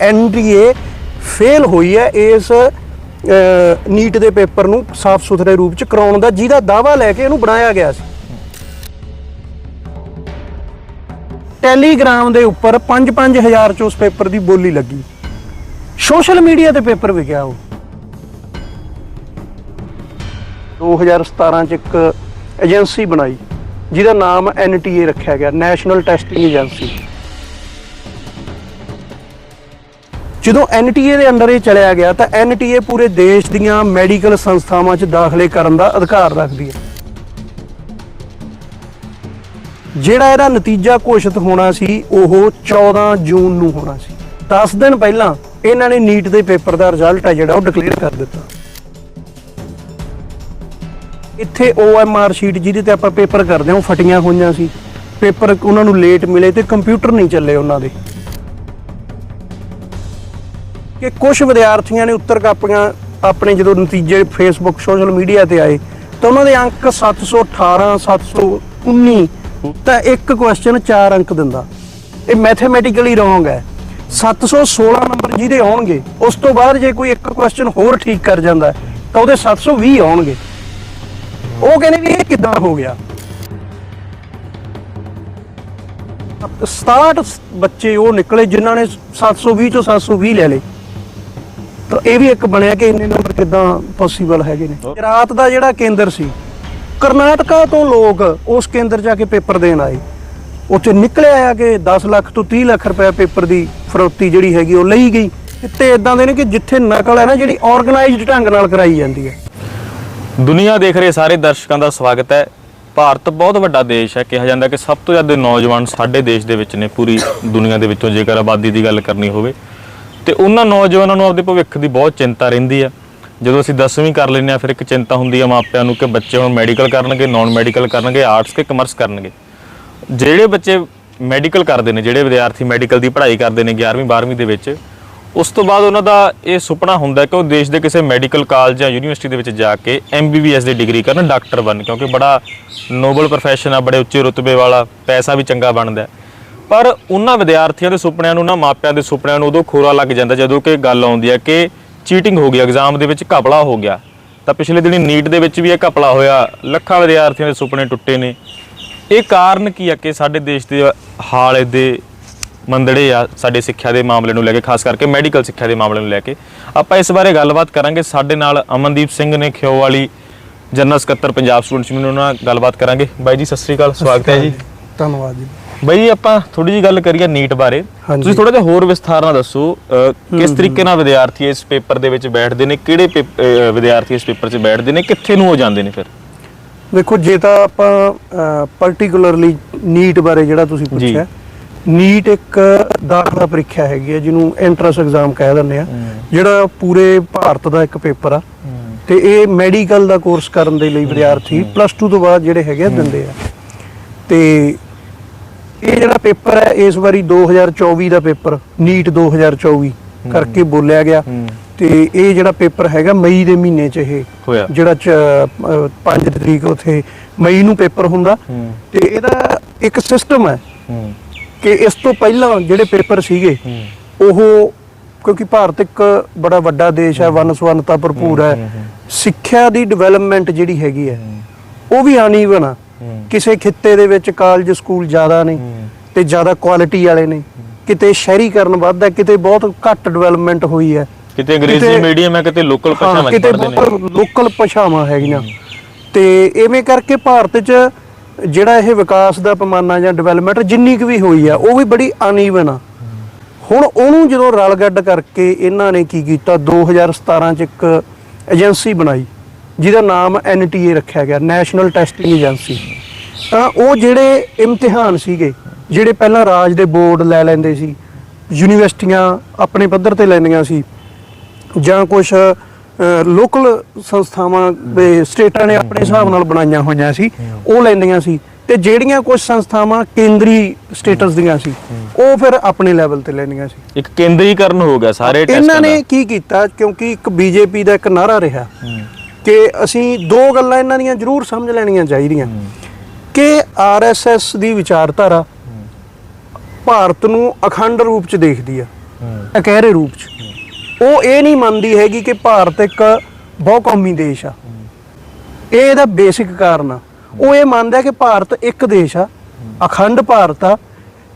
NDA fail ਹੋਈ ਹੈ ਇਸ ਨੀਟ ਦੇ ਪੇਪਰ ਨੂੰ ਸਾਫ਼ ਸੁਥਰੇ ਰੂਪ ਚ ਕਰਾਉਣ ਦਾ, ਜਿਹਦਾ ਦਾਵਾ ਲੈ ਕੇ ਇਹਨੂੰ ਬਣਾਇਆ ਗਿਆ ਸੀ। ਟੈਲੀਗ੍ਰਾਮ ਦੇ ਉੱਪਰ 5-5000 ਚ ਉਸ ਪੇਪਰ ਦੀ ਬੋਲੀ ਲੱਗੀ। ਸੋਸ਼ਲ ਮੀਡੀਆ ਤੇ ਪੇਪਰ ਵਿਕਿਆ ਉਹ। 2017 ਚ ਇੱਕ ਏਜੰਸੀ ਬਣਾਈ, ਜਿਹਦਾ ਨਾਮ ਐਨਟੀਏ ਰੱਖਿਆ ਗਿਆ, ਨੈਸ਼ਨਲ ਟੈਸਟਿੰਗ ਏਜੰਸੀ। ਜਦੋਂ ਐਨਟੀਏ ਦੇ ਅੰਦਰ ਇਹ ਚਲਿਆ ਗਿਆ ਤਾਂ ਐਨਟੀਏ ਪੂਰੇ ਦੇਸ਼ ਦੀਆਂ ਮੈਡੀਕਲ ਸੰਸਥਾਵਾਂ 'ਚ ਦਾਖਲੇ ਕਰਨ ਦਾ ਅਧਿਕਾਰ ਰੱਖਦੀ ਹੈ। ਜਿਹੜਾ ਇਹਦਾ ਨਤੀਜਾ ਘੋਸ਼ਿਤ ਹੋਣਾ ਸੀ, ਉਹ 14 ਜੂਨ ਨੂੰ ਹੋਣਾ ਸੀ। 10 ਦਿਨ ਪਹਿਲਾਂ ਇਹਨਾਂ ਨੇ ਨੀਟ ਦੇ ਪੇਪਰ ਦਾ ਰਿਜ਼ਲਟ ਹੈ ਜਿਹੜਾ, ਉਹ ਡਿਕਲੇਅਰ ਕਰ ਦਿੱਤਾ। ਇੱਥੇ OMR ਸ਼ੀਟ ਜਿਹਦੇ ਤੇ ਆਪਾਂ ਪੇਪਰ ਕਰਦੇ ਹਾਂ, ਉਹ ਫਟੀਆਂ ਹੋਈਆਂ ਸੀ। ਪੇਪਰ ਉਹਨਾਂ ਨੂੰ ਲੇਟ ਮਿਲੇ ਤੇ ਕੰਪਿਊਟਰ ਨਹੀਂ ਚੱਲੇ ਉਹਨਾਂ ਦੇ। ਕਿ ਕੁਝ ਵਿਦਿਆਰਥੀਆਂ ਨੇ ਉੱਤਰ ਕਾਪੀਆਂ ਆਪਣੇ ਜਦੋਂ ਨਤੀਜੇ ਫੇਸਬੁੱਕ ਸੋਸ਼ਲ ਮੀਡੀਆ ਤੇ ਆਏ, ਤਾਂ ਉਹਨਾਂ ਦੇ ਅੰਕ 718 719 ਤਾਂ ਇੱਕ ਕੁਐਸਚਨ 4 ਅੰਕ ਦਿੰਦਾ। ਇਹ ਮੈਥਮੈਟਿਕਲੀ ਰੋਂਗ ਹੈ। 716 ਨੰਬਰ ਜਿਹਦੇ ਆਉਣਗੇ, ਉਸ ਤੋਂ ਬਾਅਦ ਜੇ ਕੋਈ ਇੱਕ ਕੁਐਸਚਨ ਹੋਰ ਠੀਕ ਕਰ ਜਾਂਦਾ, ਤਾਂ ਉਹਦੇ 720 ਆਉਣਗੇ। ਉਹ ਕਹਿੰਦੇ ਵੀ ਇਹ ਕਿੱਦਾਂ ਹੋ ਗਿਆ? 67 ਬੱਚੇ ਉਹ ਨਿਕਲੇ ਜਿਨ੍ਹਾਂ ਨੇ 720 ਚੋਂ 720 ਲੈ ਲਏ। ਤਾਂ ਇਹ ਵੀ ਇੱਕ ਬਣਿਆ ਕਿ ਇੰਨੇ ਨੰਬਰ ਕਿੱਦਾਂ ਪੋਸੀਬਲ ਹੈਗੇ ਨੇ। ਰਾਤ ਦਾ ਜਿਹੜਾ ਕੇਂਦਰ ਸੀ ਕਰਨਾਟਕਾ ਤੋਂ ਲੋਕ ਉਸ ਕੇਂਦਰ ਜਾ ਕੇ ਪੇਪਰ ਦੇਣ ਆਏ। ਉੱਥੇ ਨਿਕਲਿਆ ਆ ਕਿ 10 ਲੱਖ ਤੋਂ 30 ਲੱਖ ਰੁਪਏ ਪੇਪਰ ਦੀ ਫਰੋਤੀ ਜਿਹੜੀ ਹੈਗੀ ਉਹ ਲਈ ਗਈ। ਤੇ ਇਦਾਂ ਦੇ ਨੇ ਕਿ ਜਿੱਥੇ ਨਕਲ ਹੈ ਨਾ ਜਿਹੜੀ ਆਰਗੇਨਾਈਜ਼ਡ ਢੰਗ ਨਾਲ ਕਰਾਈ ਜਾਂਦੀ ਹੈ। ਦੁਨੀਆ ਦੇਖ ਰਹੇ ਸਾਰੇ ਦਰਸ਼ਕਾਂ ਦਾ ਸਵਾਗਤ ਹੈ। ਭਾਰਤ ਬਹੁਤ ਵੱਡਾ ਦੇਸ਼ ਹੈ। ਕਿਹਾ ਜਾਂਦਾ ਕਿ ਸਭ ਤੋਂ ਜ਼ਿਆਦਾ ਨੌਜਵਾਨ ਸਾਡੇ ਦੇਸ਼ ਦੇ ਵਿੱਚ ਨੇ। ਪੂਰੀ ਦੁਨੀਆ ਦੇ ਵਿੱਚੋਂ ਜੇਕਰ ਆਬਾਦੀ ਦੀ ਗੱਲ ਕਰਨੀ ਹੋਵੇ ਤੇ ਉਹਨਾਂ ਨੌਜਵਾਨਾਂ ਨੂੰ ਆਪਦੇ ਭਵਿੱਖ ਦੀ ਬਹੁਤ ਚਿੰਤਾ ਰਹਿੰਦੀ ਆ ਜਦੋਂ ਅਸੀਂ 10ਵੀਂ ਕਰ ਲੈਂਦੇ ਆ ਫਿਰ ਇੱਕ ਚਿੰਤਾ ਹੁੰਦੀ ਆ ਮਾਪਿਆਂ ਨੂੰ ਕਿ ਬੱਚੇ ਹੁਣ ਮੈਡੀਕਲ ਕਰਨਗੇ ਨਾਨ ਮੈਡੀਕਲ ਕਰਨਗੇ ਆਰਟਸ ਕੇ ਕਮਰਸ ਕਰਨਗੇ ਜਿਹੜੇ ਬੱਚੇ ਮੈਡੀਕਲ ਕਰਦੇ ਨੇ, ਜਿਹੜੇ ਵਿਦਿਆਰਥੀ ਮੈਡੀਕਲ ਦੀ ਪੜ੍ਹਾਈ ਕਰਦੇ ਨੇ 11ਵੀਂ 12ਵੀਂ ਦੇ ਵਿੱਚ, ਉਸ ਤੋਂ ਬਾਅਦ ਉਹਨਾਂ ਦਾ ਇਹ ਸੁਪਨਾ ਹੁੰਦਾ ਕਿ ਉਹ ਦੇਸ਼ ਦੇ ਕਿਸੇ ਮੈਡੀਕਲ ਕਾਲਜ ਜਾਂ ਯੂਨੀਵਰਸਿਟੀ ਦੇ ਵਿੱਚ ਜਾ ਕੇ ਐਮਬੀਬੀਐਸ ਦੀ ਡਿਗਰੀ ਕਰਨ ਡਾਕਟਰ ਬਣਨ ਕਿਉਂਕਿ ਬੜਾ ਨੋਬਲ ਪ੍ਰੋਫੈਸ਼ਨ ਆ, ਬੜੇ ਉੱਚੇ ਰੁਤਬੇ ਵਾਲਾ, ਪੈਸਾ ਵੀ ਚੰਗਾ ਬਣਦਾ ਹੈ। ਪਰ ਉਹਨਾਂ ਵਿਦਿਆਰਥੀਆਂ ਦੇ ਸੁਪਨਿਆਂ ਨੂੰ ਨਾ, ਮਾਪਿਆਂ ਦੇ ਸੁਪਨਿਆਂ ਨੂੰ ਉਦੋਂ ਖੋਰਾ ਲੱਗ ਜਾਂਦਾ ਜਦੋਂ ਕਿ ਗੱਲ ਆਉਂਦੀ ਹੈ ਕਿ ਚੀਟਿੰਗ ਹੋ ਗਈ, ਐਗਜ਼ਾਮ ਦੇ ਵਿੱਚ ਘਪਲਾ ਹੋ ਗਿਆ। ਤਾਂ ਪਿਛਲੇ ਦਿਨੀ ਨੀਟ ਦੇ ਵਿੱਚ ਵੀ ਇਹ ਘਪਲਾ ਹੋਇਆ, ਲੱਖਾਂ ਵਿਦਿਆਰਥੀਆਂ ਦੇ ਸੁਪਨੇ ਟੁੱਟੇ ਨੇ। ਇਹ ਕਾਰਨ ਕੀ ਆ ਕਿ ਸਾਡੇ ਦੇਸ਼ ਦੇ ਹਾਲ ਦੇ ਮੰਦੜੇ ਆ, ਸਾਡੇ ਸਿੱਖਿਆ ਦੇ ਮਾਮਲੇ ਨੂੰ ਲੈ ਕੇ, ਖਾਸ ਕਰਕੇ ਮੈਡੀਕਲ ਸਿੱਖਿਆ ਦੇ ਮਾਮਲੇ ਨੂੰ ਲੈ ਕੇ। ਆਪਾਂ ਇਸ ਬਾਰੇ ਗੱਲਬਾਤ ਕਰਾਂਗੇ। ਸਾਡੇ ਨਾਲ ਅਮਨਦੀਪ ਸਿੰਘ ਨੇ ਖਿਓ ਵਾਲੀ ਜਨਰਲ ਸਕੱਤਰ, ਪੰਜਾਬ ਸਟੂਡੈਂਟਸ ਯੂਨੀਅਨ ਨਾਲ ਗੱਲਬਾਤ ਕਰਾਂਗੇ। ਬਾਈ ਜੀ, ਸਤਿ ਸ੍ਰੀ ਅਕਾਲ, ਸਵਾਗਤ ਹੈ ਜੀ। ਧੰਨਵਾਦ ਜੀ। ਬਾਈ ਜੀ ਆਪਾਂ ਥੋੜੀ ਜੀ ਗੱਲ ਕਰੀਏ ਨੀਟ ਬਾਰੇ। ਹਾਂਜੀ। ਤੁਸੀਂ ਥੋੜਾ ਜਿਹਾ ਹੋਰ ਵਿਸਥਾਰ ਨਾਲ ਦੱਸੋ ਕਿਸ ਤਰੀਕੇ ਨਾਲ ਵਿਦਿਆਰਥੀ ਇਸ ਪੇਪਰ ਦੇ ਵਿੱਚ ਬੈਠਦੇ ਨੇ ਕਿਹੜੇ ਪੇਪ- ਵਿਦਿਆਰਥੀ ਇਸ ਪੇਪਰ 'ਚ ਬੈਠਦੇ ਨੇ ਕਿੱਥੇ ਨੂੰ ਹੋ ਜਾਂਦੇ ਨੇ ਫਿਰ? ਵੇਖੋ ਜੇ ਤਾਂ ਆਪਾਂ ਪਾਰਟਿਕੂਲਰਲੀ ਨੀਟ ਬਾਰੇ ਜਿਹੜਾ ਤੁਸੀਂ। ਪੁੱਛਿਆ ਨੀਟ ਇੱਕ ਦਾਖਲਾ ਪ੍ਰੀਖਿਆ ਹੈਗੀ ਹੈ ਜਿਹਨੂੰ ਐਂਟਰੈਂਸ ਐਗਜ਼ਾਮ ਕਹਿ ਦਿੰਦੇ ਆ ਜਿਹੜਾ ਪੂਰੇ ਭਾਰਤ ਦਾ ਇੱਕ ਪੇਪਰ ਆ। ਤੇ ਇਹ ਮੈਡੀਕਲ ਦਾ ਕੋਰਸ ਕਰਨ ਦੇ ਲਈ ਵਿਦਿਆਰਥੀ ਪਲੱਸ 2 ਤੋਂ ਬਾਅਦ ਜਿਹੜੇ ਹੈਗੇ ਆ ਦਿੰਦੇ ਆ। ਤੇ ਇਹ ਜਿਹੜਾ ਪੇਪਰ ਹੈ ਇਸ ਵਾਰੀ 2024 ਦਾ ਪੇਪਰ ਨੀਟ 2024 ਕਰਕੇ ਬੋਲਿਆ ਗਿਆ। ਤੇ ਇਹ ਜਿਹੜਾ ਪੇਪਰ ਹੈਗਾ ਮਈ ਦੇ ਮਹੀਨੇ 'ਚ ਇਹ ਜਿਹੜਾ 5 ਤਰੀਕ ਉਥੇ ਮਈ ਨੂੰ ਪੇਪਰ ਹੁੰਦਾ। ਤੇ ਇਹਦਾ ਇੱਕ ਸਿਸਟਮ ਹੈ ਕਿ ਇਸ ਤੋਂ ਪਹਿਲਾਂ ਜਿਹੜੇ ਪੇਪਰ ਸੀਗੇ ਉਹ ਕਿਉਂਕਿ ਭਾਰਤ ਇੱਕ ਬੜਾ ਵੱਡਾ ਦੇਸ਼ ਹੈ ਵਨਸਵੰਨਤਾ ਭਰਪੂਰ ਹੈ। ਸਿੱਖਿਆ ਦੀ ਡਿਵੈਲਪਮੈਂਟ ਜਿਹੜੀ ਹੈਗੀ ਹੈ ਉਹ ਵੀ ਅਨਈਵਨ ਆ ਕਿਸੇ ਖਿੱਤੇ ਦੇ ਵਿੱਚ ਕਾਲਜ ਸਕੂਲ ਜ਼ਿਆਦਾ ਨੇ ਤੇ ਜ਼ਿਆਦਾ ਕੁਆਲਿਟੀ ਵਾਲੇ ਨੇ। ਕਿਤੇ ਸ਼ਹਿਰੀਕਰਨ ਵੱਧ ਹੈ ਕਿਤੇ ਬਹੁਤ ਘੱਟ ਡਿਵੈਲਪਮੈਂਟ ਹੋਈ ਹੈ। ਕਿਤੇ ਅੰਗਰੇਜ਼ੀ ਮੀਡੀਅਮ ਹੈ ਕਿਤੇ ਲੋਕਲ ਭਾਸ਼ਾਵਾਂ ਕਿਤੇ ਪੜ੍ਹਦੇ ਨੇ। ਬਹੁਤ ਲੋਕਲ ਭਾਸ਼ਾਵਾਂ ਹੈਗੀਆਂ। ਤੇ ਐਵੇਂ ਕਰਕੇ ਭਾਰਤ 'ਚ ਜਿਹੜਾ ਇਹ ਵਿਕਾਸ ਦਾ ਪੈਮਾਨਾ ਜਾਂ ਡਿਵੈਲਪਮੈਂਟ ਜਿੰਨੀ ਕੁ ਵੀ ਹੋਈ ਆ ਉਹ ਵੀ ਬੜੀ ਅਨਈਵਨ ਆ। ਹੁਣ ਉਹਨੂੰ ਜਦੋਂ ਰਲਗੱਡ ਕਰਕੇ ਇਹਨਾਂ ਨੇ ਕੀ ਕੀਤਾ 2017 ਚ ਇੱਕ ਏਜੰਸੀ ਬਣਾਈ। ਜਿਹਦਾ ਨਾਮ ਐਨਟੀਏ ਰੱਖਿਆ ਗਿਆ ਨੈਸ਼ਨਲ ਟੈਸਟਿੰਗ ਏਜੰਸੀ ਤਾਂ ਉਹ ਜਿਹੜੇ ਇਮਤਿਹਾਨ ਸੀਗੇ ਜਿਹੜੇ ਪਹਿਲਾਂ ਰਾਜ ਦੇ ਬੋਰਡ ਲੈ ਲੈਂਦੇ ਸੀ ਯੂਨੀਵਰਸਿਟੀਆਂ ਆਪਣੇ ਪੱਧਰ ਤੇ ਲੈਂਦੀਆਂ ਸੀ ਜਾਂ ਕੁਝ ਲੋਕਲ ਸੰਸਥਾਵਾਂ ਦੇ ਸਟੇਟਾਂ ਨੇ ਆਪਣੇ ਹਿਸਾਬ ਨਾਲ ਬਣਾਈਆਂ ਹੋਈਆਂ ਸੀ ਉਹ ਲੈਂਦੀਆਂ ਸੀ। ਤੇ ਜਿਹੜੀਆਂ ਕੁਝ ਸੰਸਥਾਵਾਂ ਕੇਂਦਰੀ ਸਟੇਟਸ ਦੀਆਂ ਸੀ ਉਹ ਫਿਰ ਆਪਣੇ ਲੈਵਲ ਤੇ ਲੈਂਦੀਆਂ ਸੀ। ਇੱਕ ਕੇਂਦਰੀਕਰਨ ਹੋ ਗਿਆ ਸਾਰੇ ਟੈਸਟਾਂ ਇਹਨਾਂ ਦਾ। ਨੇ ਕੀ ਕੀਤਾ ਕਿਉਂਕਿ ਇੱਕ ਬੀਜੇਪੀ ਦਾ ਇੱਕ ਨਾਰਾ ਰਿਹਾ। ਕਿ ਅਸੀਂ ਦੋ ਗੱਲਾਂ ਇਹਨਾਂ ਦੀਆਂ ਜ਼ਰੂਰ ਸਮਝ ਲੈਣੀਆਂ ਚਾਹੀਦੀਆਂ। ਕਿ ਆਰਐਸਐਸ ਦੀ ਵਿਚਾਰਧਾਰਾ ਭਾਰਤ ਨੂੰ ਅਖੰਡ ਰੂਪ ਚ ਦੇਖਦੀ ਆ ਅਕਹਿਰੇ ਰੂਪ 'ਚ। ਉਹ ਇਹ ਨਹੀਂ ਮੰਨਦੀ ਹੈਗੀ ਕਿ ਭਾਰਤ ਇੱਕ ਬਹੁ ਕੌਮੀ ਦੇਸ਼ ਆ। ਇਹ ਇਹਦਾ ਬੇਸਿਕ ਕਾਰਨ ਆ। ਉਹ ਇਹ ਮੰਨਦਾ ਕਿ ਭਾਰਤ ਇੱਕ ਦੇਸ਼ ਆ ਅਖੰਡ ਭਾਰਤ ਆ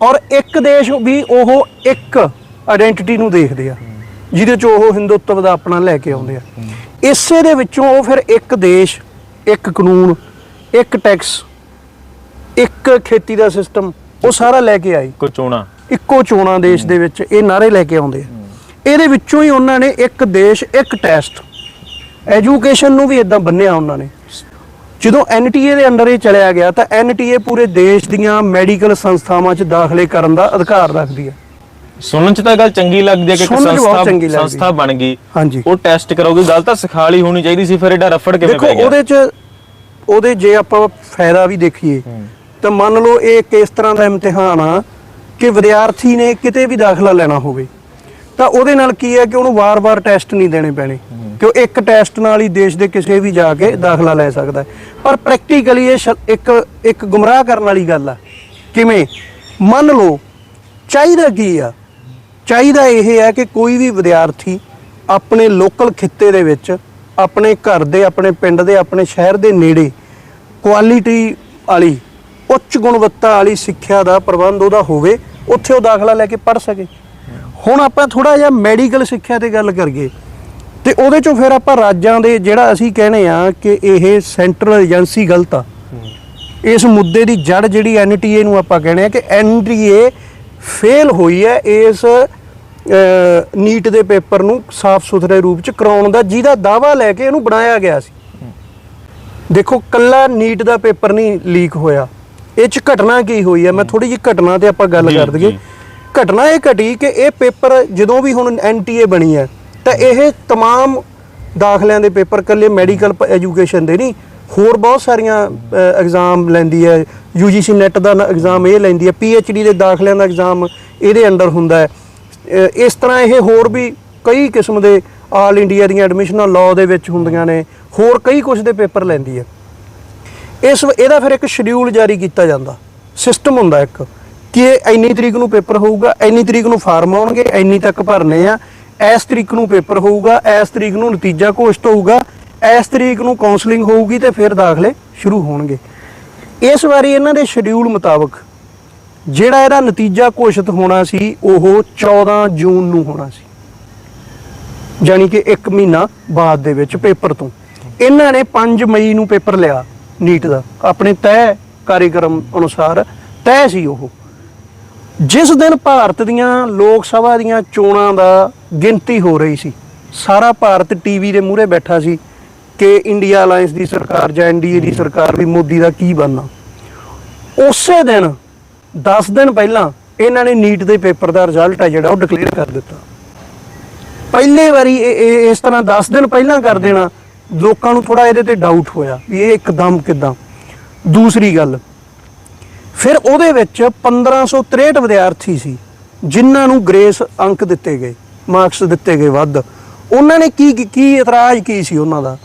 ਔਰ ਇੱਕ ਦੇਸ਼ ਵੀ ਉਹ ਇੱਕ ਆਇਡੈਂਟੀਟੀ ਨੂੰ ਦੇਖਦੇ ਆ। ਜਿਹਦੇ ਚ ਉਹ ਹਿੰਦੂਤਵ ਦਾ ਆਪਣਾ ਲੈ ਕੇ ਆਉਂਦੇ ਆ। ਇਸੇ ਦੇ ਵਿੱਚੋਂ ਉਹ ਫਿਰ ਇੱਕ ਦੇਸ਼ ਇੱਕ ਕਾਨੂੰਨ ਇੱਕ ਟੈਕਸ ਇੱਕ ਖੇਤੀ ਦਾ ਸਿਸਟਮ ਉਹ ਸਾਰਾ ਲੈ ਕੇ ਆਈ ਕੋ ਚੋਣਾ। ਇੱਕੋ ਚੋਣਾਂ ਦੇਸ਼ ਦੇ ਵਿੱਚ ਇਹ ਨਾਰੇ ਲੈ ਕੇ ਆਉਂਦੇ ਆ। ਇਹਦੇ ਵਿੱਚੋਂ ਹੀ ਉਹਨਾਂ ਨੇ ਇੱਕ ਦੇਸ਼ ਇੱਕ ਟੈਸਟ। ਐਜੂਕੇਸ਼ਨ ਨੂੰ ਵੀ ਇਦਾਂ ਬੰਨਿਆ ਉਹਨਾਂ ਨੇ। ਜਦੋਂ ਐਨਟੀਏ ਦੇ ਅੰਡਰ ਇਹ ਚਲਿਆ ਗਿਆ ਤਾਂ ਐਨਟੀਏ ਪੂਰੇ ਦੇਸ਼ ਦੀਆਂ ਮੈਡੀਕਲ ਸੰਸਥਾਵਾਂ 'ਚ ਦਾਖਲੇ ਕਰਨ ਦਾ ਅਧਿਕਾਰ ਰੱਖਦੀ ਹੈ। ਸੁਣਨ ਚ ਤਾਂ ਗੱਲ ਚੰਗੀ ਲੱਗਦੀ ਹੈ ਕਿ ਇੱਕ ਸੁਣਨ 'ਚ ਬਹੁਤ ਸੰਸਥਾ ਚੰਗੀ ਲੱਗਦੀ। ਸੰਸਥਾ ਬਣ ਗਈ। ਹਾਂਜੀ। ਉਹ ਟੈਸਟ ਕਰੋਗੇ ਗੱਲ ਤਾਂ ਸਿਖਾਲੀ ਹੋਣੀ ਚਾਹੀਦੀ ਸੀ ਫਿਰ ਇਹਦਾ ਰਫੜ ਕਿਵੇਂ ਦੇਖੋ ਪੈ ਗਿਆ? ਉਹਦੇ 'ਚ ਉਹਦੇ ਜੇ ਆਪਾਂ ਫਾਇਦਾ ਵੀ ਦੇਖੀਏ ਤਾਂ ਮੰਨ ਲਓ ਇਹ ਇੱਕ ਇਸ ਤਰ੍ਹਾਂ ਦਾ ਇਮਤਿਹਾਨ ਆ ਕਿ ਵਿਦਿਆਰਥੀ ਨੇ ਕਿਤੇ ਵੀ ਦਾਖਲਾ ਲੈਣਾ ਹੋਵੇ ਤਾਂ ਉਹਦੇ ਨਾਲ ਕੀ ਹੈ ਕਿ ਉਹਨੂੰ ਵਾਰ-ਵਾਰ ਟੈਸਟ ਨਹੀਂ ਦੇਣੇ ਪੈਣੇ ਕਿ ਉਹ ਇੱਕ ਟੈਸਟ ਨਾਲ ਹੀ ਦੇਸ਼ ਦੇ ਕਿਸੇ ਵੀ ਜਾ ਕੇ ਦਾਖਲਾ ਲੈ ਸਕਦਾ ਹੈ। ਪਰ ਪ੍ਰੈਕਟੀਕਲੀ ਇਹ ਸ਼- ਇੱਕ ਇੱਕ ਗੁੰਮਰਾਹ ਕਰਨ ਵਾਲੀ ਗੱਲ ਆ। ਕਿਵੇਂ? ਮੰਨ ਲਓ ਚਾਹੀਦਾ ਕੀ ਆ? ਚਾਹੀਦਾ ਇਹ ਹੈ ਕਿ ਕੋਈ ਵੀ ਵਿਦਿਆਰਥੀ ਆਪਣੇ ਲੋਕਲ ਖਿੱਤੇ ਦੇ ਵਿੱਚ, ਆਪਣੇ ਘਰ ਦੇ, ਆਪਣੇ ਪਿੰਡ ਦੇ, ਆਪਣੇ ਸ਼ਹਿਰ ਦੇ ਨੇੜੇ ਕੁਆਲਿਟੀ ਵਾਲੀ, ਉੱਚ ਗੁਣਵੱਤਾ ਵਾਲੀ ਸਿੱਖਿਆ ਦਾ ਪ੍ਰਬੰਧ ਉਹਦਾ ਹੋਵੇ, ਉੱਥੇ ਉਹ ਦਾਖਲਾ ਲੈ ਕੇ ਪੜ ਸਕੇ। ਹੁਣ ਆਪਾਂ ਥੋੜਾ ਜਿਹਾ ਮੈਡੀਕਲ ਸਿੱਖਿਆ ਤੇ ਗੱਲ ਕਰੀਏ, ਤੇ ਉਹਦੇ ਚੋਂ ਫਿਰ ਆਪਾਂ ਰਾਜਾਂ ਦੇ ਜਿਹੜਾ ਅਸੀਂ ਕਹਿੰਦੇ ਆ ਕਿ ਇਹ ਸੈਂਟਰਲ ਏਜੰਸੀ ਗਲਤ ਆ। ਇਸ ਮੁੱਦੇ ਦੀ ਜੜ ਜਿਹੜੀ ਐਨਟੀਏ ਨੂੰ ਆਪਾਂ ਕਹਿੰਦੇ ਆ ਕਿ ਐਨਟੀਏ ਫੇਲ ਹੋਈ ਹੈ ਇਸ ਨੀਟ ਦੇ ਪੇਪਰ ਨੂੰ ਸਾਫ਼ ਸੁਥਰੇ ਰੂਪ ਚ ਕਰਾਉਣ ਦਾ ਜਿਹਦਾ ਦਾਵਾ ਲੈ ਕੇ ਇਹਨੂੰ ਬਣਾਇਆ ਗਿਆ ਸੀ ਦੇਖੋ ਕੱਲਾ ਨੀਟ ਦਾ ਪੇਪਰ ਨਹੀਂ ਲੀਕ ਹੋਇਆ ਇਹ ਚ ਘਟਨਾ ਕੀ ਹੋਈ ਹੈ ਮੈਂ ਥੋੜੀ ਜਿਹੀ ਘਟਨਾ ਤੇ ਆਪਾਂ ਗੱਲ ਜੀ, ਕਰ ਦਈਏ ਜੀ। ਘਟਨਾ ਇਹ ਘਟੀ ਕਿ ਇਹ ਪੇਪਰ ਜਦੋਂ ਵੀ ਹੁਣ ਐਨਟੀਏ ਬਣੀ ਹੈ ਤਾਂ ਇਹ तमाम ਦਾਖਲਿਆਂ ਦੇ ਪੇਪਰ ਕੱਲੇ ਮੈਡੀਕਲ ਐਜੂਕੇਸ਼ਨ ਦੇ ਨਹੀਂ ਹੋਰ ਬਹੁਤ ਸਾਰੀਆਂ ਐਗਜ਼ਾਮ ਲੈਂਦੀ ਹੈ। ਯੂਜੀਸੀ ਨੈਟ ਦਾ ਐਗਜ਼ਾਮ ਇਹ ਲੈਂਦੀ ਹੈ। ਡੀ ਦੇ ਦਾਖਲਿਆਂ ਦਾ ਐਗਜ਼ਾਮ ਇਹਦੇ ਅੰਡਰ ਹੁੰਦਾ ਹੈ। ਇਸ ਤਰ੍ਹਾਂ ਇਹ ਹੋਰ ਵੀ ਕਈ ਕਿਸਮ ਦੇ ਆਲ ਇੰਡੀਆ ਦੀਆਂ ਐਡਮਿਸ਼ਨਾਂ ਲਾਅ ਦੇ ਵਿੱਚ ਹੁੰਦੀਆਂ ਨੇ। ਹੋਰ ਕਈ ਕੁਝ ਦੇ ਪੇਪਰ ਲੈਂਦੀ ਹੈ। ਇਸ ਇਹਦਾ ਫਿਰ ਇੱਕ ਸ਼ਡਿਊਲ ਜਾਰੀ ਕੀਤਾ ਜਾਂਦਾ। ਸਿਸਟਮ ਹੁੰਦਾ ਇੱਕ, ਕਿ ਇੰਨੀ ਤਰੀਕ ਨੂੰ ਪੇਪਰ ਹੋਊਗਾ, ਇੰਨੀ ਤਰੀਕ ਨੂੰ ਫਾਰਮ ਆਉਣਗੇ, ਇੰਨੀ ਤੱਕ ਭਰਨੇ ਆ। ਇਸ ਤਰੀਕ ਨੂੰ ਪੇਪਰ ਹੋਊਗਾ, ਇਸ ਤਰੀਕ ਨੂੰ ਨਤੀਜਾ ਘੋਸ਼ਿਤ ਹੋਊਗਾ। ਇਸ ਤਰੀਕ ਨੂੰ ਕਾਉਂਸਲਿੰਗ ਹੋਊਗੀ ਤੇ ਫਿਰ ਦਾਖਲੇ ਸ਼ੁਰੂ ਹੋਣਗੇ। ਇਸ ਵਾਰੀ ਇਹਨਾਂ ਦੇ ਸ਼ਡਿਊਲ ਮੁਤਾਬਕ ਜਿਹੜਾ ਇਹਦਾ ਨਤੀਜਾ ਘੋਸ਼ਿਤ ਹੋਣਾ ਸੀ, ਉਹ 14 ਜੂਨ ਨੂੰ ਹੋਣਾ ਸੀ। ਜਾਨੀ ਕਿ 1 ਮਹੀਨਾ ਬਾਅਦ ਦੇ ਵਿੱਚ ਪੇਪਰ ਤੋਂ। ਇਹਨਾਂ ਨੇ 5 ਮਈ ਨੂੰ ਪੇਪਰ ਲਿਆ ਨੀਟ ਦਾ। ਆਪਣੇ ਤੈਅ ਕਾਰਜਕ੍ਰਮ ਅਨੁਸਾਰ ਤੈਅ ਸੀ ਉਹ। ਜਿਸ ਦਿਨ ਭਾਰਤ ਦੀਆਂ ਲੋਕ ਸਭਾ ਦੀਆਂ ਚੋਣਾਂ ਦਾ ਗਿਣਤੀ ਹੋ ਰਹੀ ਸੀ, ਸਾਰਾ ਭਾਰਤ ਟੀਵੀ ਦੇ ਮੂਹਰੇ ਬੈਠਾ ਸੀ। ਕਿ ਇੰਡੀਆ ਅਲਾਈਅੰਸ ਦੀ ਸਰਕਾਰ ਜਾਂ ਐਨਡੀਏ ਦੀ ਸਰਕਾਰ ਵੀ ਮੋਦੀ ਦਾ ਕੀ ਬਣਨਾ? ਉਸੇ ਦਿਨ 10 ਦਿਨ ਪਹਿਲਾਂ ਇਹਨਾਂ ਨੇ ਨੀਟ ਦੇ ਪੇਪਰ ਦਾ ਰਿਜ਼ਲਟ ਹੈ ਜਿਹੜਾ, ਉਹ ਡਿਕਲੇਅਰ ਕਰ ਦਿੱਤਾ। ਪਹਿਲੇ ਵਾਰੀ ਇਹ- ਇਹ, ਇਸ ਤਰ੍ਹਾਂ 10 ਦਿਨ ਪਹਿਲਾਂ ਕਰ ਦੇਣਾ, ਲੋਕਾਂ ਨੂੰ ਥੋੜਾ ਇਹਦੇ ਤੇ ਡਾਊਟ ਹੋਇਆ ਵੀ ਇਹ ਇੱਕਦਮ ਕਿਦਾਂ। ਦੂਸਰੀ ਗੱਲ, ਫਿਰ ਉਹਦੇ ਵਿੱਚ 1563 ਵਿਦਿਆਰਥੀ ਸੀ, ਜਿਨ੍ਹਾਂ ਨੂੰ ਗ੍ਰੇਸ ਅੰਕ ਦਿੱਤੇ ਗਏ, ਮਾਰਕਸ ਦਿੱਤੇ ਗਏ ਵੱਧ। ਉਹਨਾਂ ਨੇ ਕੀ- ਕੀ ਇਤਰਾਜ਼ ਕੀ ਸੀ ਉਹਨਾਂ ਦਾ?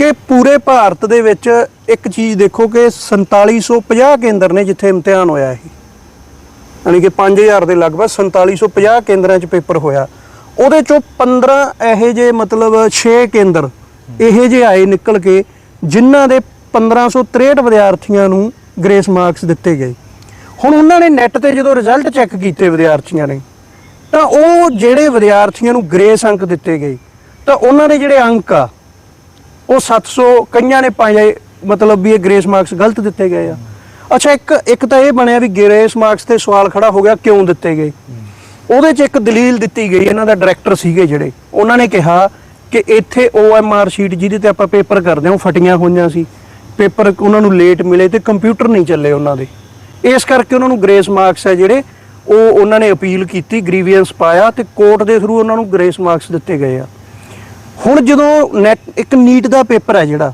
ਕਿ ਪੂਰੇ ਭਾਰਤ ਦੇ ਵਿੱਚ ਇੱਕ ਚੀਜ਼ ਦੇਖੋ ਕਿ 4750 ਕੇਂਦਰ ਨੇ ਜਿੱਥੇ ਇਮਤਿਹਾਨ ਹੋਇਆ ਇਹ। ਯਾਨੀ ਕਿ 5000 ਦੇ ਲਗਭਗ 4750 ਕੇਂਦਰਾਂ 'ਚ ਪੇਪਰ ਹੋਇਆ। ਉਹਦੇ ਚੋਂ 15 ਇਹੋ ਜਿਹੇ ਮਤਲਬ 6 ਕੇਂਦਰ ਇਹੋ ਜਿਹੇ ਆਏ ਨਿਕਲ ਕੇ ਜਿਨ੍ਹਾਂ ਦੇ 1563 ਵਿਦਿਆਰਥੀਆਂ ਨੂੰ ਗ੍ਰੇਸ ਮਾਰਕਸ ਦਿੱਤੇ ਗਏ। ਹੁਣ ਉਹਨਾਂ ਨੇ ਨੈਟ ਤੇ ਜਦੋਂ ਰਿਜ਼ਲਟ ਚੈੱਕ ਕੀਤੇ ਵਿਦਿਆਰਥੀਆਂ ਨੇ, ਤਾਂ ਉਹ ਜਿਹੜੇ ਵਿਦਿਆਰਥੀਆਂ ਨੂੰ ਗ੍ਰੇਸ ਅੰਕ ਦਿੱਤੇ ਗਏ, ਤਾਂ ਉਹਨਾਂ ਦੇ ਜਿਹੜੇ ਅੰਕ ਆ ਉਹ 700 ਕਈਆਂ ਨੇ ਪਾਏ ਮਤਲਬ ਵੀ ਇਹ ਗ੍ਰੇਸ ਮਾਰਕਸ ਗਲਤ ਦਿੱਤੇ ਗਏ ਆ। ਅੱਛਾ, ਇੱਕ ਇੱਕ ਤਾਂ ਇਹ ਬਣਿਆ ਵੀ ਗ੍ਰੇਸ ਮਾਰਕਸ ਤੇ ਸਵਾਲ ਖੜਾ ਹੋ ਗਿਆ ਕਿਉਂ ਦਿੱਤੇ ਗਏ। ਉਹਦੇ 'ਚ ਇੱਕ ਦਲੀਲ ਦਿੱਤੀ ਗਈ, ਇਹਨਾਂ ਦਾ ਡਾਇਰੈਕਟਰ ਸੀਗੇ ਜਿਹੜੇ। ਉਹਨਾਂ ਨੇ ਕਿਹਾ ਕਿ ਇੱਥੇ OMR ਸ਼ੀਟ ਜਿਹਦੇ ਤੇ ਆਪਾਂ ਪੇਪਰ ਕਰਦੇ ਹਾਂ, ਉਹ ਫਟੀਆਂ ਹੋਈਆਂ ਸੀ। ਪੇਪਰ ਉਹਨਾਂ ਨੂੰ ਲੇਟ ਮਿਲੇ ਤੇ ਕੰਪਿਊਟਰ ਨਹੀਂ ਚੱਲੇ ਉਹਨਾਂ ਦੇ। ਇਸ ਕਰਕੇ ਉਹਨਾਂ ਨੂੰ ਗ੍ਰੇਸ ਮਾਰਕਸ ਹੈ ਜਿਹੜੇ, ਉਹ ਉਹਨਾਂ ਨੇ ਅਪੀਲ ਕੀਤੀ ਗ੍ਰੀਵੀਅੰਸ ਪਾਇਆ ਤੇ ਕੋਰਟ ਦੇ ਥਰੂ ਉਹਨਾਂ ਨੂੰ ਗ੍ਰੇਸ ਮਾਰਕਸ ਦਿੱਤੇ ਗਏ ਆ। ਹੁਣ ਜਦੋਂ ਨੈਟ ਇੱਕ ਨੀਟ ਦਾ ਪੇਪਰ ਹੈ ਜਿਹੜਾ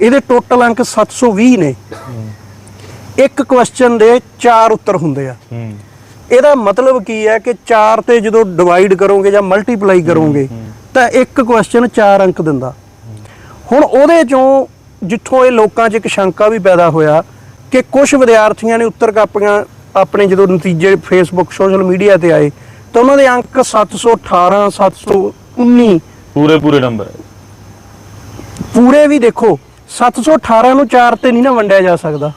ਇਹਦੇ ਟੋਟਲ ਅੰਕ 720 ਨੇ। ਇੱਕ ਕੁਐਸਚਨ ਦੇ 4 ਉੱਤਰ ਹੁੰਦੇ ਆ। ਇਹਦਾ ਮਤਲਬ ਕੀ ਹੈ ਕਿ 4 ਤੇ ਜਦੋਂ ਡਿਵਾਈਡ ਕਰੋਗੇ ਜਾਂ ਮਲਟੀਪਲਾਈ ਕਰੋਗੇ ਤਾਂ ਇੱਕ ਕੁਐਸਚਨ 4 ਅੰਕ ਦਿੰਦਾ। ਹੁਣ ਉਹਦੇ ਚੋਂ ਜਿੱਥੋਂ ਇਹ ਲੋਕਾਂ 'ਚ ਇੱਕ ਸ਼ੰਕਾ ਵੀ ਪੈਦਾ ਹੋਇਆ ਕਿ ਕੁਝ ਵਿਦਿਆਰਥੀਆਂ ਨੇ ਉੱਤਰ ਕਾਪੀਆਂ ਆਪਣੇ ਜਦੋਂ ਨਤੀਜੇ ਫੇਸਬੁੱਕ ਸੋਸ਼ਲ ਮੀਡੀਆ ਤੇ ਆਏ ਤਾਂ ਉਹਨਾਂ ਦੇ ਅੰਕ 718 719 ਪੂਰੇ ਪੂਰੇ ਨੰਬਰ ਹੈ। ਪੂਰੇ ਵੀ ਦੇਖੋ 718 ਨੂੰ 4 ਤੇ ਨਹੀਂ ਨਾ ਵੰਡਿਆ ਜਾ ਸਕਦਾ।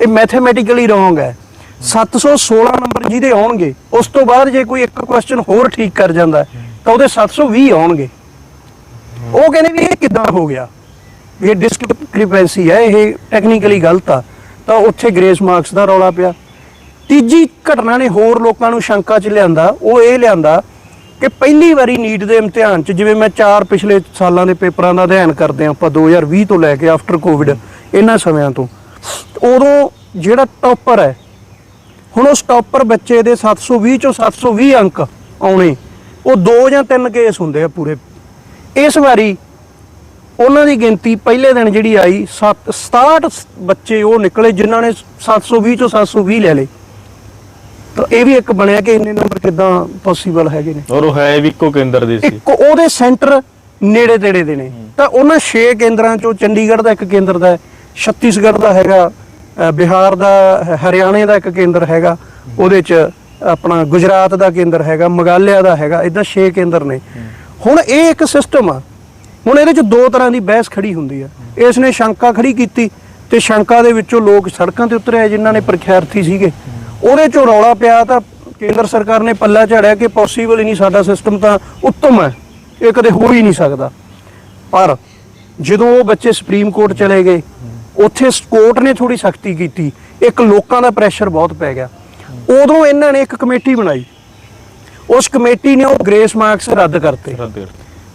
ਇਹ ਮੈਥਮੈਟਿਕਲੀ ਰੋਂਗ ਹੈ। 716 ਨੰਬਰ ਜਿਹਦੇ ਆਉਣਗੇ, ਉਸ ਤੋਂ ਬਾਅਦ ਜੇ ਕੋਈ ਇੱਕ ਕੁਐਸਚਨ ਹੋਰ ਠੀਕ ਕਰ ਜਾਂਦਾ ਤਾਂ ਉਹਦੇ 720 ਆਉਣਗੇ। ਉਹ ਕਹਿੰਦੇ ਵੀ ਇਹ ਕਿੱਦਾਂ ਹੋ ਗਿਆ? ਵੀ ਇਹ ਡਿਸਕ੍ਰਿਪੈਂਸੀ ਹੈ, ਇਹ ਟੈਕਨੀਕਲੀ ਗਲਤ ਆ। ਤਾਂ ਉੱਥੇ ਗ੍ਰੇਸ ਮਾਰਕਸ ਦਾ ਰੌਲਾ ਪਿਆ। ਤੀਜੀ ਘਟਨਾ ਨੇ ਹੋਰ ਲੋਕਾਂ ਨੂੰ ਸ਼ੰਕਾ 'ਚ ਲਿਆਂਦਾ, ਉਹ ਇਹ ਲਿਆਂਦਾ ਕਿ ਪਹਿਲੀ ਵਾਰੀ ਨੀਟ ਦੇ ਇਮਤਿਹਾਨ 'ਚ, ਜਿਵੇਂ ਮੈਂ ਚਾਰ ਪਿਛਲੇ ਸਾਲਾਂ ਦੇ ਪੇਪਰਾਂ ਦਾ ਅਧਿਐਨ ਕਰਦੇ ਹਾਂ, ਆਪਾਂ 2020 ਤੋਂ ਲੈ ਕੇ ਆਫਟਰ ਕੋਵਿਡ ਇਹਨਾਂ ਸਮਿਆਂ ਤੋਂ। ਉਦੋਂ ਜਿਹੜਾ ਟੌਪਰ ਹੈ, ਹੁਣ ਉਸ ਟੌਪਰ ਬੱਚੇ ਦੇ 720 ਚੋਂ 720 ਅੰਕ ਆਉਣੇ, ਉਹ ਦੋ ਜਾਂ ਤਿੰਨ ਕੇਸ ਹੁੰਦੇ ਆ ਪੂਰੇ। ਇਸ ਵਾਰੀ ਉਹਨਾਂ ਦੀ ਗਿਣਤੀ ਪਹਿਲੇ ਦਿਨ ਜਿਹੜੀ ਆਈ 7 67 ਬੱਚੇ ਉਹ ਨਿਕਲੇ ਜਿਨ੍ਹਾਂ ਨੇ 720 ਚੋਂ 720 ਲੈ ਲਏ। ਤਾਂ ਇਹ ਵੀ ਇੱਕ ਬਣਿਆ ਕਿ ਇੰਨੇ ਨੰਬਰ ਕਿਦਾਂ ਪੋਸੀਬਲ ਹੈਗੇ ਨੇ। ਔਰ ਉਹ ਹੈ ਵੀ ਇੱਕੋ ਕੇਂਦਰ ਦੀ ਸੀ। ਇੱਕ ਉਹਦੇ ਸੈਂਟਰ ਨੇੜੇ ਤੇੜੇ ਦੇ ਨੇ। ਤਾਂ ਉਹਨਾਂ 6 ਕੇਂਦਰਾਂ ਚੋਂ ਚੰਡੀਗੜ੍ਹ ਦਾ ਇੱਕ ਕੇਂਦਰ ਦਾ ਛੱਤੀਸਗੜ੍ਹ ਦਾ ਹੈਗਾ ਬਿਹਾਰ ਦਾ ਹਰਿਆਣੇ ਦਾ ਇੱਕ ਕੇਂਦਰ ਹੈਗਾ ਉਹਦੇ ਚ ਆਪਣਾ ਗੁਜਰਾਤ ਦਾ ਕੇਂਦਰ ਹੈਗਾ ਮੇਘਾਲਿਆ ਦਾ ਹੈਗਾ ਇਦਾਂ 6 ਕੇਂਦਰ ਨੇ। ਹੁਣ ਇਹ ਇੱਕ ਸਿਸਟਮ ਆ। ਹੁਣ ਇਹਦੇ ਚ ਦੋ ਤਰ੍ਹਾਂ ਦੀ ਬਹਿਸ ਖੜੀ ਹੁੰਦੀ ਆ। ਇਸ ਨੇ ਸ਼ੰਕਾ ਖੜੀ ਕੀਤੀ ਤੇ ਸ਼ੰਕਾ ਦੇ ਵਿੱਚੋਂ ਲੋਕ ਸੜਕਾਂ ਤੇ ਉਤਰੇ ਜਿਨ੍ਹਾਂ ਨੇ ਪ੍ਰਖਿਆਰਥੀ ਸੀਗੇ। ਉਹਦੇ ਚੋਂ ਰੌਲਾ ਪਿਆ ਤਾਂ ਕੇਂਦਰ ਸਰਕਾਰ ਨੇ ਪੱਲਾ ਝਾੜਿਆ ਕਿ ਪੋਸੀਬਲ ਹੀ ਨਹੀਂ ਸਾਡਾ ਸਿਸਟਮ ਤਾਂ ਉੱਤਮ ਹੈ। ਇਹ ਕਦੇ ਹੋ ਹੀ ਨਹੀਂ ਸਕਦਾ। ਪਰ ਜਦੋਂ ਉਹ ਬੱਚੇ ਸੁਪਰੀਮ ਕੋਰਟ ਚਲੇ ਗਏ ਉੱਥੇ ਕੋਰਟ ਨੇ ਥੋੜੀ ਸਖਤੀ ਕੀਤੀ। ਇੱਕ ਲੋਕਾਂ ਦਾ ਪ੍ਰੈਸ਼ਰ ਬਹੁਤ ਪੈ ਗਿਆ। ਉਦੋਂ ਇਹਨਾਂ ਨੇ ਇੱਕ ਕਮੇਟੀ ਬਣਾਈ। ਉਸ ਕਮੇਟੀ ਨੇ ਉਹ ਗ੍ਰੇਸ ਮਾਰਕਸ ਰੱਦ ਕਰਤੇ।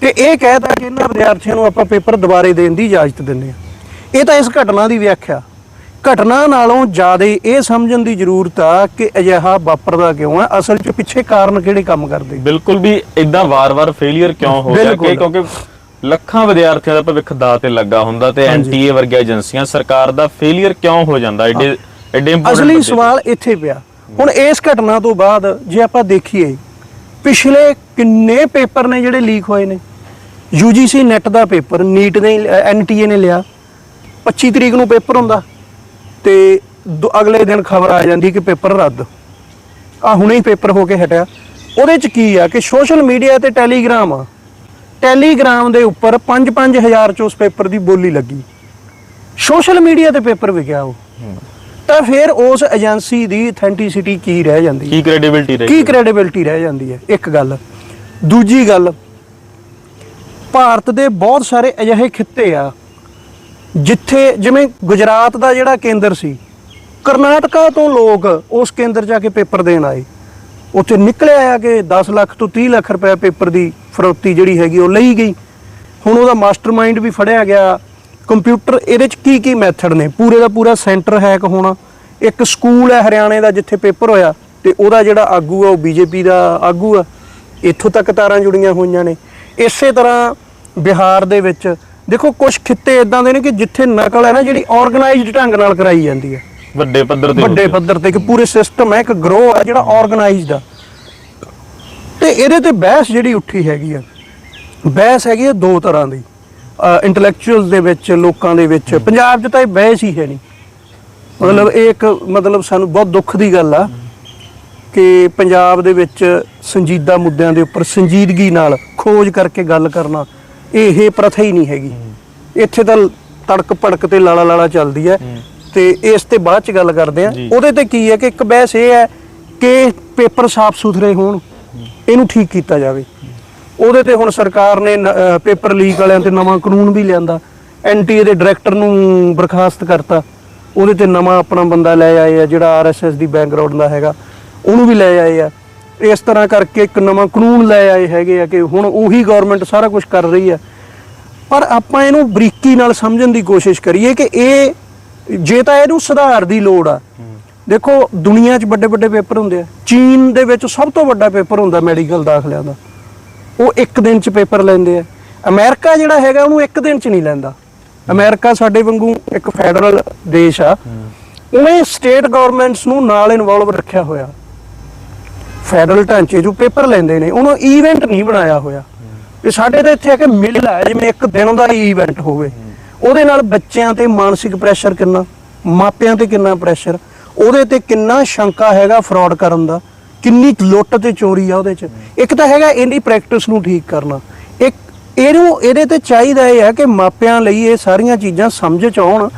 ਤੇ ਇਹ ਕਹਿਤਾ ਕਿ ਇਹਨਾਂ ਵਿਦਿਆਰਥੀਆਂ ਨੂੰ ਆਪਾਂ ਪੇਪਰ ਦੁਬਾਰੇ ਦੇਣ ਦੀ ਇਜਾਜ਼ਤ ਦਿੰਦੇ ਆ ਇਹ ਤਾਂ ਇਸ ਘਟਨਾ ਦੀ ਵਿਆਖਿਆ। ਘਟਨਾ ਨਾਲੋਂ ਜ਼ਿਆਦਾ ਇਹ ਸਮਝਣ ਦੀ ਜ਼ਰੂਰਤ ਆ ਕਿ ਅਜਿਹਾ ਵਾਪਰਦਾ ਕਿਉਂ ਹੈ ਅਸਲ 'ਚ ਪਿੱਛੇ ਕਾਰਨ ਕਿਹੜੇ ਕੰਮ ਕਰਦੇ? ਬਿਲਕੁਲ ਵੀ ਇਦਾਂ ਵਾਰ-ਵਾਰ ਫੇਲਿਅਰ ਕਿਉਂ ਹੋ ਬਿਲਕੁਲ। ਕਿ ਕਿਉਂਕਿ ਲੱਖਾਂ ਵਿਦਿਆਰਥੀਆਂ ਦਾ ਭਵਿੱਖ ਦਾਅ ਤੇ ਲੱਗਾ ਹੁੰਦਾ ਤੇ ਐਨਟੀਏ ਵਰਗੀਆਂ ਏਜੰਸੀਆਂ ਸਰਕਾਰ ਦਾ ਫੇਲਿਅਰ ਕਿਉਂ ਹੋ ਜਾਂਦਾ? ਐਡੇ ਐਡੇ ਅਸਲੀ। ਸਵਾਲ ਇੱਥੇ ਪਿਆ। ਹੁਣ ਇਸ ਘਟਨਾ ਤੋਂ ਬਾਅਦ ਜੇ ਆਪਾਂ ਦੇਖੀਏ ਪਿਛਲੇ ਕਿੰਨੇ ਪੇਪਰ ਨੇ ਜਿਹੜੇ ਲੀਕ ਹੋਏ ਨੇ? UGC ਨੈਟ ਦਾ ਪੇਪਰ ਨੀਟ ਨੇ ਐਨਟੀਏ ਨੇ ਲਿਆ। 25 ਤਰੀਕ ਨੂੰ ਪੇਪਰ ਹੁੰਦਾ। ਤੇ ਦੋ- ਅਗਲੇ ਦਿਨ ਖਬਰ ਆ ਜਾਂਦੀ ਕਿ ਪੇਪਰ ਰੱਦ। ਆ ਹੁਣੇ ਹੀ ਪੇਪਰ ਹੋ ਕੇ ਹਟਿਆ। ਉਹਦੇ ਚ ਕੀ ਆ ਕਿ ਸੋਸ਼ਲ ਮੀਡੀਆ ਤੇ ਟੈਲੀਗ੍ਰਾਮ ਆ। ਟੈਲੀਗ੍ਰਾਮ ਦੇ ਉੱਪਰ 5-5000 ਚ ਉਸ ਪੇਪਰ ਦੀ ਬੋਲੀ ਲੱਗੀ। ਸੋਸ਼ਲ ਮੀਡੀਆ ਤੇ ਪੇਪਰ ਵਿਕਿਆ ਉਹ। ਤਾਂ ਫਿਰ ਉਸ ਏਜੰਸੀ ਦੀ ਅਥੈਂਟਿਸਿਟੀ ਕੀ ਰਹਿ ਜਾਂਦੀ ਹੈ? ਕੀ ਕ੍ਰੈਡੀਬਿਲਟੀ ਰਹੀ ਕੀ ਕ੍ਰੈਡੀਬਿਲਟੀ ਰਹਿ ਜਾਂਦੀ ਹੈ? ਇੱਕ ਗੱਲ। ਦੂਜੀ ਗੱਲ ਭਾਰਤ ਦੇ ਬਹੁਤ ਸਾਰੇ ਅਜਿਹੇ ਖਿੱਤੇ ਆ ਜਿੱਥੇ ਜਿਵੇਂ ਗੁਜਰਾਤ ਦਾ ਜਿਹੜਾ ਕੇਂਦਰ ਸੀ, ਕਰਨਾਟਕਾ ਤੋਂ ਲੋਕ ਉਸ ਕੇਂਦਰ ਜਾ ਕੇ ਪੇਪਰ ਦੇਣ ਆਏ। ਉੱਥੇ ਨਿਕਲਿਆ ਆ ਕਿ 10 ਲੱਖ ਤੋਂ 30 ਲੱਖ ਰੁਪਏ ਪੇਪਰ ਦੀ ਫਰੋਤੀ ਜਿਹੜੀ ਹੈਗੀ ਉਹ ਲਈ ਗਈ। ਹੁਣ ਉਹਦਾ ਮਾਸਟਰਮਾਈਂਡ ਵੀ ਫੜਿਆ ਗਿਆ। ਕੰਪਿਊਟਰ ਇਹਦੇ ਚ ਕੀ ਕੀ ਮੈਥਡ ਨੇ? ਪੂਰੇ ਦਾ ਪੂਰਾ ਸੈਂਟਰ ਹੈਕ ਹੋਣਾ। ਇੱਕ ਸਕੂਲ ਹੈ ਹਰਿਆਣੇ ਦਾ ਜਿੱਥੇ ਪੇਪਰ ਹੋਇਆ ਤੇ ਉਹਦਾ ਜਿਹੜਾ ਆਗੂ ਆ, ਉਹ ਬੀਜੇਪੀ ਦਾ ਆਗੂ ਆ। ਇੱਥੋਂ ਤੱਕ ਤਾਰਾਂ ਜੁੜੀਆਂ ਹੋਈਆਂ ਨੇ। ਇਸੇ ਤਰ੍ਹਾਂ ਬਿਹਾਰ ਦੇ ਵਿੱਚ ਦੇਖੋ ਕੁਝ ਖਿੱਤੇ ਇਦਾਂ ਦੇ ਨੇ ਕਿ ਜਿੱਥੇ ਨਕਲ ਹੈ ਨਾ ਜਿਹੜੀ ਆਰਗੇਨਾਈਜ਼ਡ ਢੰਗ ਨਾਲ ਕਰਾਈ ਜਾਂਦੀ ਹੈ। ਵੱਡੇ ਪੱਧਰ ਤੇ ਵੱਡੇ ਪੱਧਰ ਤੇ ਕਿ ਪੂਰੇ ਸਿਸਟਮ ਹੈ ਇੱਕ ਗਰੋਹ ਹੈ ਜਿਹੜਾ ਆਰਗੇਨਾਈਜ਼ਡ ਆ। ਤੇ ਇਹਦੇ ਤੇ ਬਹਿਸ ਜਿਹੜੀ ਉੱਠੀ ਹੈਗੀ ਆ। ਬਹਿਸ ਹੈਗੀ ਆ ਦੋ ਤਰ੍ਹਾਂ ਦੀ। ਇੰਟੈਲੈਕਚੁਅਲਸ ਦੇ ਵਿੱਚ ਲੋਕਾਂ ਦੇ ਵਿੱਚ ਪੰਜਾਬ 'ਚ ਤਾਂ ਇਹ ਬਹਿਸ ਹੀ ਹੈ ਨਹੀਂ। ਮਤਲਬ ਇਹ ਇੱਕ ਮਤਲਬ ਸਾਨੂੰ ਬਹੁਤ ਦੁੱਖ ਦੀ ਗੱਲ ਆ ਕਿ ਪੰਜਾਬ ਦੇ ਵਿੱਚ ਸੰਜੀਦਾ ਮੁੱਦਿਆਂ ਦੇ ਉੱਪਰ ਸੰਜੀਦਗੀ ਨਾਲ ਖੋਜ ਕਰਕੇ ਗੱਲ ਕਰਨਾ ਇਹ ਪ੍ਰਥਾ ਹੀ ਨਹੀਂ ਹੈਗੀ। ਇੱਥੇ ਤਾਂ ਤੜਕ ਭੜਕ ਤੇ ਲਾਲਾ ਲਾਲਾ ਚੱਲਦੀ ਹੈ। ਤੇ ਇਸ ਤੇ ਬਾਅਦ ਚ ਗੱਲ ਕਰਦੇ ਆ। ਉਹਦੇ ਤੇ ਕੀ ਹੈ ਕਿ ਇੱਕ ਬਹਿਸ ਇਹ ਹੈ ਕਿ ਪੇਪਰ ਸਾਫ਼ ਸੁਥਰੇ ਹੋਣ। ਇਹਨੂੰ ਠੀਕ ਕੀਤਾ ਜਾਵੇ। ਉਹਦੇ ਤੇ ਹੁਣ ਸਰਕਾਰ ਨੇ ਪੇਪਰ ਲੀਕ ਵਾਲਿਆਂ ਤੇ ਨਵਾਂ ਕਾਨੂੰਨ ਵੀ ਲਿਆਂਦਾ। ਐਨਟੀਏ ਦੇ ਡਾਇਰੈਕਟਰ ਨੂੰ ਬਰਖਾਸਤ ਕਰਤਾ। ਉਹਦੇ ਤੇ ਨਵਾਂ ਆਪਣਾ ਬੰਦਾ ਲੈ ਆਏ ਆ ਜਿਹੜਾ ਆਰਐਸਐਸ ਦੀ ਬੈਕਗ੍ਰਾਉਂਡ ਦਾ ਹੈਗਾ। ਉਹਨੂੰ ਵੀ ਲੈ ਆਏ ਆ। ਇਸ ਤਰ੍ਹਾਂ ਕਰਕੇ ਇੱਕ ਨਵਾਂ ਕਾਨੂੰਨ ਲੈ ਆਏ ਹੈਗੇ ਆ ਕਿ ਹੁਣ ਉਹੀ ਗਵਰਨਮੈਂਟ ਸਾਰਾ ਕੁਝ ਕਰ ਰਹੀ ਆ। ਪਰ ਆਪਾਂ ਇਹਨੂੰ ਬਰੀਕੀ ਨਾਲ ਸਮਝਣ ਦੀ ਕੋਸ਼ਿਸ਼ ਕਰੀਏ ਕਿ ਇਹ ਜੇ ਤਾਂ ਇਹਨੂੰ ਸੁਧਾਰ ਦੀ ਲੋੜ ਆ। ਦੇਖੋ ਦੁਨੀਆ 'ਚ ਵੱਡੇ ਵੱਡੇ ਪੇਪਰ ਹੁੰਦੇ ਆ। ਚੀਨ ਦੇ ਵਿੱਚ ਸਭ ਤੋਂ ਵੱਡਾ ਪੇਪਰ ਹੁੰਦਾ ਮੈਡੀਕਲ ਦਾਖਲਿਆਂ ਦਾ। ਉਹ ਇੱਕ ਦਿਨ 'ਚ ਪੇਪਰ ਲੈਂਦੇ ਆ। ਅਮਰੀਕਾ ਜਿਹੜਾ ਹੈਗਾ ਉਹਨੂੰ ਇੱਕ ਦਿਨ 'ਚ ਨਹੀਂ ਲੈਂਦਾ। ਅਮਰੀਕਾ ਸਾਡੇ ਵਾਂਗੂ ਇੱਕ ਫੈਡਰਲ ਦੇਸ਼ ਆ। ਉਹਨੇ ਸਟੇਟ ਗਵਰਨਮੈਂਟਸ ਨੂੰ ਨਾਲ ਇਨਵੋਲਵ ਰੱਖਿਆ ਹੋਇਆ। ਫੈਡਰਲ ਢਾਂਚੇ 'ਚੋਂ ਪੇਪਰ ਲੈਂਦੇ ਨੇ, ਉਹਨੂੰ ਇਵੈਂਟ ਨਹੀਂ ਬਣਾਇਆ ਹੋਇਆ। ਤੇ ਸਾਡੇ ਤਾਂ ਇੱਥੇ ਆ ਕਿ ਮਿਲ ਹੈ, ਜਿਵੇਂ ਇੱਕ ਦਿਨ ਦਾ ਹੀ ਹੋਵੇ। ਉਹਦੇ ਨਾਲ ਬੱਚਿਆਂ ਤੇ ਮਾਨਸਿਕ ਪ੍ਰੈਸ਼ਰ ਕਿੰਨਾ, ਮਾਪਿਆਂ ਤੇ ਕਿੰਨਾ ਪ੍ਰੈਸ਼ਰ ਉਹਦੇ ਤੇ ਕਿੰਨਾ ਸ਼ੰਕਾ ਹੈਗਾ ਫਰਾਡ ਕਰਨ ਦਾ, ਕਿੰਨੀ ਲੁੱਟ ਤੇ ਚੋਰੀ ਆ ਉਹਦੇ ਚ। ਇੱਕ ਤਾਂ ਹੈਗਾ ਇਹਦੀ ਪ੍ਰੈਕਟਿਸ ਨੂੰ ਠੀਕ ਕਰਨਾ। ਇੱਕ, ਇਹਨੂੰ, ਇਹਦੇ ਤੇ ਚਾਹੀਦਾ ਇਹ ਹੈ ਕਿ ਮਾਪਿਆਂ ਲਈ ਇਹ ਸਾਰੀਆਂ ਚੀਜ਼ਾਂ ਸਮਝ ਚ ਆਉਣ।